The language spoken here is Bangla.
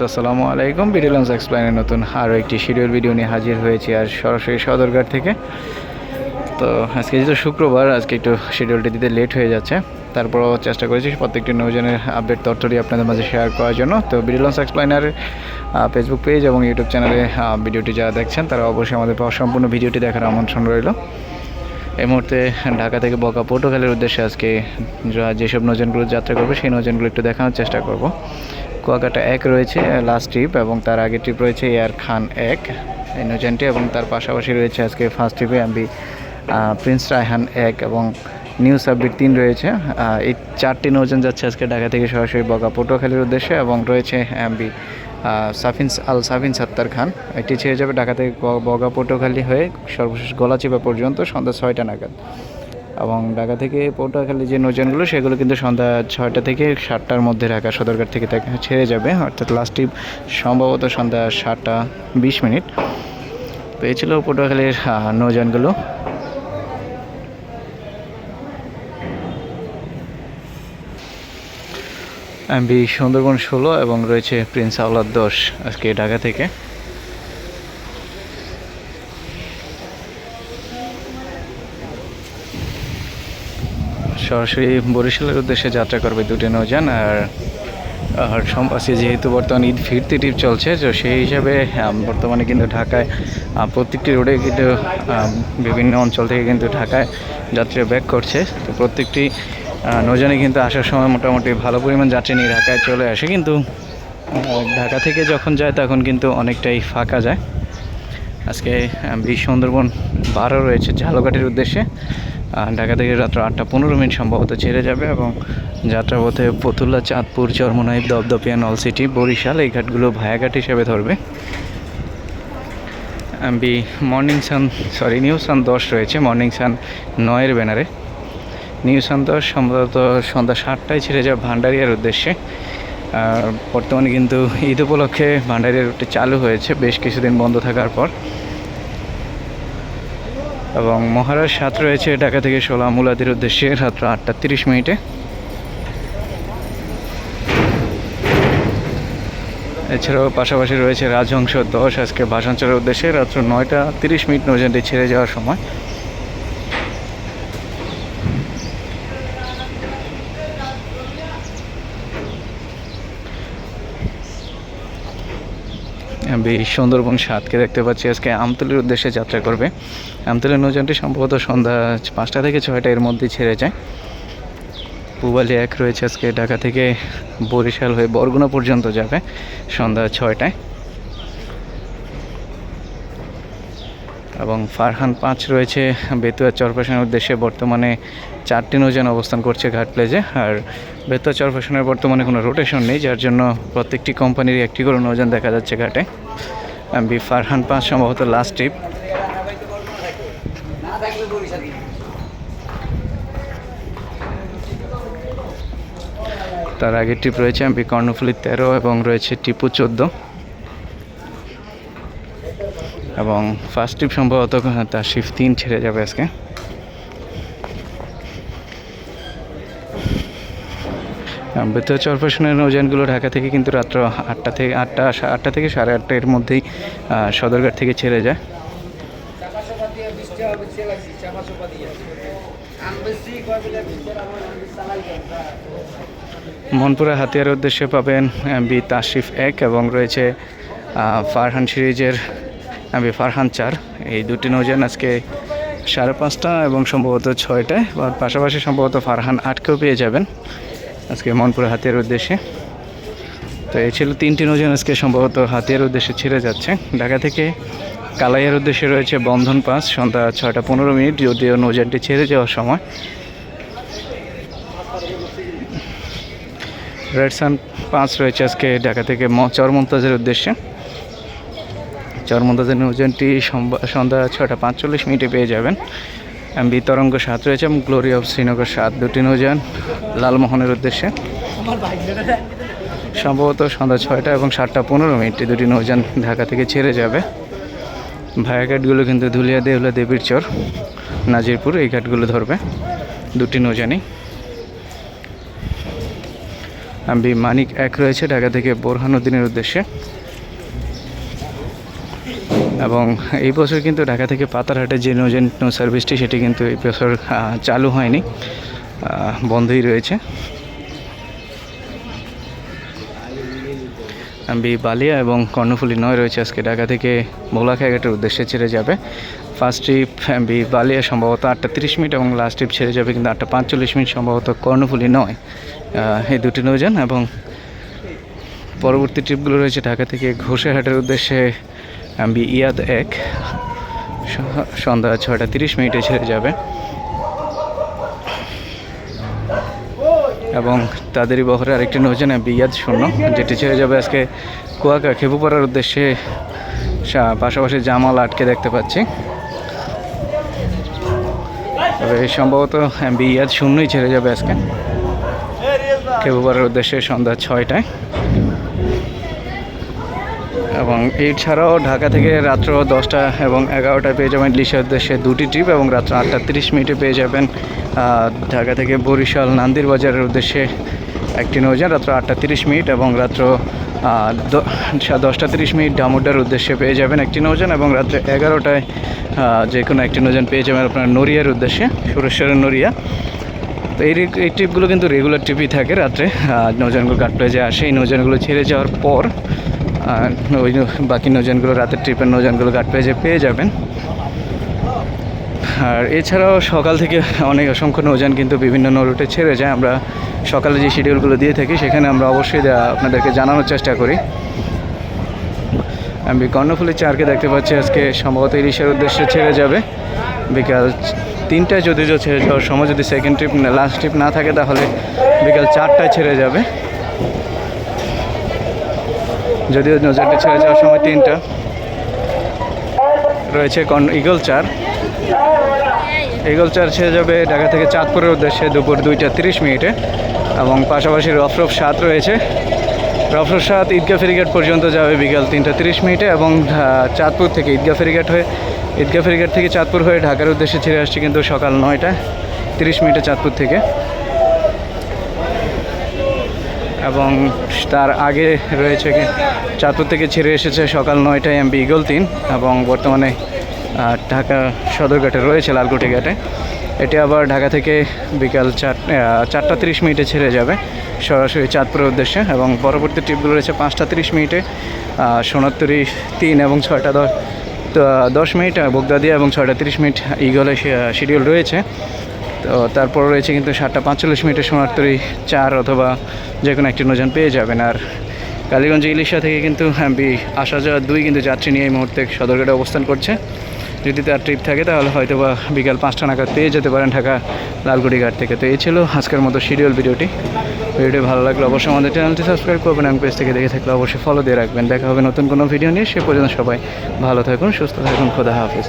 আসসালামু আলাইকুম বিডিলন্স এক্সপ্লাইনের নতুন আরও একটি শিডিউল ভিডিও নিয়ে হাজির হয়েছি আর সরাসরি সদরঘাট থেকে। তো আজকে যেহেতু শুক্রবার, আজকে একটু শিডিউলটি দিতে লেট হয়ে যাচ্ছে। তারপরও চেষ্টা করেছি প্রত্যেকটি নৌজনের আপডেট তথ্যটি আপনাদের মাঝে শেয়ার করার জন্য। তো বিডিলন্স এক্সপ্লাইনার ফেসবুক পেজ এবং ইউটিউব চ্যানেলে ভিডিওটি যারা দেখছেন, তারা অবশ্যই আমাদের সম্পূর্ণ ভিডিওটি দেখার আমন্ত্রণ রইল। এই মুহূর্তে ঢাকা থেকে বকা পটুখালের উদ্দেশ্যে আজকে যেসব নৌজানগুলো যাত্রা করবে, সেই নৌজানগুলো একটু দেখানোর চেষ্টা করব। কুয়াকাটা এক রয়েছে লাস্ট ট্রিপ এবং তার আগের ট্রিপ রয়েছে এয়ার খান এক, এই নৌজানটি এবং তার পাশাপাশি রয়েছে আজকে ফার্স্ট ট্রিপে এমবি প্রিন্স রায়হান এক এবং নিউ সাবমিট তিন রয়েছে। এই চারটি নৌজান যাচ্ছে আজকে ঢাকা থেকে সরাসরি বগা পটুয়াখালীর উদ্দেশ্যে এবং রয়েছে এমবি সাফিন আল সাফিন সাত্তার খান। এটি ছেড়ে যাবে ঢাকা থেকে বগা পটুয়াখালী হয়ে সর্বশেষ গলাচিপা পর্যন্ত সন্ধ্যা ছয়টা নাগাদ। এবং ঢাকা থেকে পটুয়াখালী যে নৌযানগুলো, সেগুলো কিন্তু সন্ধ্যা ছয়টা থেকে সাতটার মধ্যে ঢাকা সদরঘাট থেকে ছেড়ে যাবে। অর্থাৎ লাস্ট ট্রিপ সম্ভবত সন্ধ্যা সাতটা বিশ মিনিট। তো এই ছিল পটুয়াখালীর নৌযানগুলো। এমবি সুন্দরবন ষোলো এবং রয়েছে প্রিন্স আওলাদ দশ আজকে ঢাকা থেকে। সরাসরি বরিশালের উদ্দেশ্যে যাত্রা করবে দুটি নৌযান আর আর আজকে যেহেতু বর্তমানে ঈদ ফিরতি টিপ চলছে, তো সেই হিসাবে বর্তমানে কিন্তু ঢাকায় প্রত্যেকটি রোডে কিন্তু বিভিন্ন অঞ্চল থেকে কিন্তু ঢাকায় যাত্রীরা ব্যাক করছে। তো প্রত্যেকটি নৌযানে কিন্তু আসার সময় মোটামুটি ভালো পরিমাণ যাত্রী নিয়ে ঢাকায় চলে আসে। কিন্তু ঢাকা থেকে যখন যায় তখন কিন্তু অনেকটাই ফাঁকা যায়। আজকে বিশ সুন্দরবন বারো রয়েছে ঝালকাঠির উদ্দেশ্যে। ঢাকা থেকে রাত্র আটটা পনেরো মিনিট সম্ভবত ছেড়ে যাবে এবং যাত্রাপথে পতুল্লা, চাঁদপুর, চরমনাই দপদপিয়া নলসিটি বরিশাল এই ঘাটগুলো ভায়াঘাট হিসেবে ধরবে। B morning sun sorry new sun দশ রয়েছে মর্নিং সান নয়ের ব্যানারে। নিউ সান দশ সম্ভবত সন্ধ্যা সাতটায় ছেড়ে যাবে ভান্ডারিয়ার উদ্দেশ্যে। বর্তমানে কিন্তু ঈদ উপলক্ষে ভান্ডারিয়া রুটটি চালু হয়েছে, বেশ কিছুদিন বন্ধ থাকার পর। এবং মহারাজ সাত রয়েছে ঢাকা থেকে সোলা মুলাদের উদ্দেশ্যে রাত্র আটটা তিরিশ মিনিটে। এছাড়াও পাশাপাশি রয়েছে রাজহংস দশ, আজকে ভাষাঞ্চলের উদ্দেশ্যে রাত্র নয়টা তিরিশ মিনিট নৌজানটি ছেড়ে যাওয়ার সময়। বেশ সুন্দরবন সাতকে দেখতে পাচ্ছি। আজকে আমতলির উদ্দেশ্যে যাত্রা করবে। আমতলির নৌযানটি সম্ভবত সন্ধ্যা পাঁচটা থেকে ছয়টা এর মধ্যে ছেড়ে যায়। পুবালি এক রয়েছে আজকে ঢাকা থেকে বরিশাল হয়ে বরগুনা পর্যন্ত যাবে সন্ধ্যা ছয়টায়। এবং ফারহান পাঁচ রয়েছে বেতুয়া চরপেশনের উদ্দেশ্যে। বর্তমানে চারটি নৌযান অবস্থান করছে ঘাট প্লেজে। আর বেতুয়া চরপেশনের বর্তমানে কোনো রোটেশন নেই, যার জন্য প্রত্যেকটি কোম্পানির একটি করে নৌযান দেখা যাচ্ছে ঘাটে। বি ফারহান পাঁচ সম্ভবত লাস্ট ট্রিপ তার আগের ট্রিপ রয়েছে এমপি কর্ণফুলি তেরো এবং রয়েছে টিপু চোদ্দ। এবং ফার্স্ট ট্রিপ সম্ভবত তার শিফট তিন ছেড়ে যাবে আজকে। বেতর চরপেশনের নৌযানগুলো ঢাকা থেকে কিন্তু রাত্র আটটা থেকে আটটা আটটা থেকে সাড়ে আটটা এর মধ্যেই সদরঘাট থেকে ছেড়ে যায়। মনপুরা হাতিয়ার উদ্দেশ্যে পাবেন বি তাশরিফ এক এবং রয়েছে ফারহান সিরিজের বি ফারহান চার। এই দুটি নৌযান আজকে সাড়ে পাঁচটা এবং সম্ভবত ছয়টায়। বা পাশাপাশি সম্ভবত ফারহান আটকেও পেয়ে যাবেন আজকে মনপুরা হাতিয়ার উদ্দেশ্যে। তো এই ছিল তিনটি নৌযান আজকে সম্ভবত হাতিয়ার উদ্দেশ্যে ছেড়ে যাচ্ছে। ঢাকা থেকে কালাইয়ের উদ্দেশ্যে রয়েছে বন্ধন পাস। সন্ধ্যা ছয়টা পনেরো মিনিট, যদিও নৌযানটি ছেড়ে যাওয়ার সময়। রেড সান পাঁচ রয়েছে আজকে ঢাকা থেকে চরমন্তাজের উদ্দেশ্যে। চরমন্তাজের নৌযানটি সম্বা- সন্ধ্যা ছটা পাঁচচল্লিশ মিনিটে পেয়ে যাবেন। এমবি তরঙ্গ সাত রয়েছে এবং গ্লোরি অফ শ্রীনগর সাত, দুটি নৌযান লালমোহনের উদ্দেশ্যে। সম্ভবত সন্ধ্যা ছয়টা এবং সাতটা পনেরো মিনিটে দুটি নৌযান ঢাকা থেকে ছেড়ে যাবে। ভায়া ঘাটগুলো কিন্তু ধুলিয়া দেউলা দেবীর চর। নাজিরপুর এই ঘাটগুলো ধরবে দুটি নৌযানই এমবি মানিক এক রয়েছে, ঢাকা থেকে বোরহানুদ্দিনের উদ্দেশ্যে। এবং এই বছর কিন্তু ঢাকা থেকে পাতারহাটের যে নৌ সার্ভিসটি, সেটি কিন্তু এই বছর চালু হয়নি বন্ধই রয়েছে। বি বালিয়া এবং কর্ণফুলি নয় রয়েছে আজকে। ঢাকা থেকে ভোলাখাঘাটের উদ্দেশ্যে ছেড়ে যাবে। ফার্স্ট ট্রিপ বি বালিয়া সম্ভবত আটটা তিরিশ মিনিট এবং লাস্ট ট্রিপ ছেড়ে যাবে কিন্তু আটটা পাঁচচল্লিশ মিনিট, সম্ভবত কর্ণফুলি নয়। এই দুটি নৌযান এবং পরবর্তী ট্রিপগুলো রয়েছে ঢাকা থেকে ঘোষেহাটের উদ্দেশ্যে। বি ইয়াদ এক। সন্ধ্যা ছয়টা তিরিশ মিনিটে ছেড়ে যাবে। এবং তাদেরই বহরে আরেকটি নৌযান বিয়াদ শূন্য, যেটি ছেড়ে যাবে আজকে কুয়াকা খেপুপাড়ার উদ্দেশ্যে। পাশাপাশি জামাল আটকে দেখতে পাচ্ছি। তবে সম্ভবত বিয়াদ শূন্যই ছেড়ে যাবে আজকে। খেপু খেপুপাড়ার উদ্দেশ্যে সন্ধ্যা ছয়টায়। এবং এছাড়াও ঢাকা থেকে রাত্র দশটা এবং এগারোটায় পেয়ে যাবেন লিসার উদ্দেশ্যে দুটি ট্রিপ এবং রাত্র আটটা তিরিশ মিনিটে পেয়ে যাবেন ঢাকা থেকে বরিশাল নান্দির বাজারের উদ্দেশ্যে একটি নৌযান রাত্র আটটা তিরিশ মিনিট এবং রাত্র দশটা তিরিশ মিনিট ডামুড্ডার উদ্দেশ্যে পেয়ে যাবেন একটি নৌযান এবং রাত্রে এগারোটায় যে কোনো একটি নৌযান পেয়ে যাবেন আপনার নড়িয়ার উদ্দেশ্যে সুরেশ্বরের নড়িয়া। তো এই এই ট্রিপগুলো কিন্তু রেগুলার ট্রিপই থাকে রাত্রে আহ, নৌযানগুলো কাট প্লেজে আসে এই নৌযানগুলো ছেড়ে যাওয়ার পর আর ওই বাকি নৌযানগুলো, রাতের ট্রিপের নৌযানগুলো গার্ড প্লেজে পেয়ে যাবেন। আর এছাড়াও সকাল থেকে অনেক অসংখ্য নৌযান কিন্তু বিভিন্ন নৌরুটে ছেড়ে যায়। আমরা সকালে যে শিডিউলগুলো দিয়ে থাকি, সেখানে আমরা অবশ্যই আপনাদেরকে জানানোর চেষ্টা করি। আমি কর্ণফুলি চারকে দেখতে পাচ্ছি, আজকে সম্ভবত ইলিশের উদ্দেশ্যে ছেড়ে যাবে। বিকাল তিনটায় যদি ছেড়ে যাওয়ার সময় যদি সেকেন্ড ট্রিপ লাস্ট ট্রিপ না থাকে, তাহলে বিকাল চারটায় ছেড়ে যাবে। যদিও নজরটি ছেড়ে যাওয়ার সময় তিনটা। রয়েছে কন ইগল চার। ইগল চার ছেড়ে যাবে ঢাকা থেকে চাঁদপুরের উদ্দেশ্যে দুপুর দুইটা তিরিশ মিনিটে। এবং পাশাপাশি রফরফ সাত রয়েছে। রফরফ সাত ঈদগাহ ফেরিঘাট পর্যন্ত যাবে বিকাল তিনটা তিরিশ মিনিটে এবং চাঁদপুর থেকে ঈদগাহ ফেরিঘাট হয়ে ঈদগাহ ফেরিঘাট থেকে চাঁদপুর হয়ে ঢাকার উদ্দেশ্যে ছেড়ে আসছে কিন্তু সকাল নয়টা তিরিশ মিনিটে চাঁদপুর থেকে। এবং তার আগে রয়েছে চাঁদপুর থেকে ছেড়ে এসেছে সকাল নয়টায় এমবি ইগল তিন এবং বর্তমানে ঢাকা সদরঘাটে রয়েছে লালকুটি ঘাটে। এটি আবার ঢাকা থেকে বিকাল চার চারটা তিরিশ মিনিটে ছেড়ে যাবে সরাসরি চাঁদপুরের উদ্দেশ্যে এবং পরবর্তী ট্রিপগুলো রয়েছে পাঁচটা তিরিশ মিনিটে সোনাত্তরি তিন এবং ছয়টা দশ দশ মিনিট, বগদাদিয়া এবং ছয়টা তিরিশ মিনিট ইগলে শিডিউল রয়েছে। তো তারপর রয়েছে কিন্তু সাতটা পাঁচচল্লিশ মিনিটে সোনারতরি চার অথবা যে কোনো একটি নৌযান পেয়ে যাবেন। আর কালীগঞ্জ ইলিশা থেকে কিন্তু বি আসা যাওয়া দুই কিন্তু যাত্রী নিয়ে এই মুহূর্তে সদরঘাটে অবস্থান করছে। যদি তার ট্রিপ থাকে তাহলে হয়তো বা বিকাল পাঁচটা নাগাদ পেয়ে যেতে পারেন ঢাকা লালগুড়ি ঘাট থেকে। তো এই ছিল আজকের মতো শিডিউল ভিডিওটি। ভিডিওটি ভালো লাগলে অবশ্যই আমাদের চ্যানেলটি সাবস্ক্রাইব করবেন এবং পেজ থেকে দেখে থাকলে অবশ্যই ফলো দিয়ে রাখবেন। দেখা হবে নতুন কোনো ভিডিও নিয়ে। সে পর্যন্ত সবাই ভালো থাকুন, সুস্থ থাকুন, খোদা হাফিজ।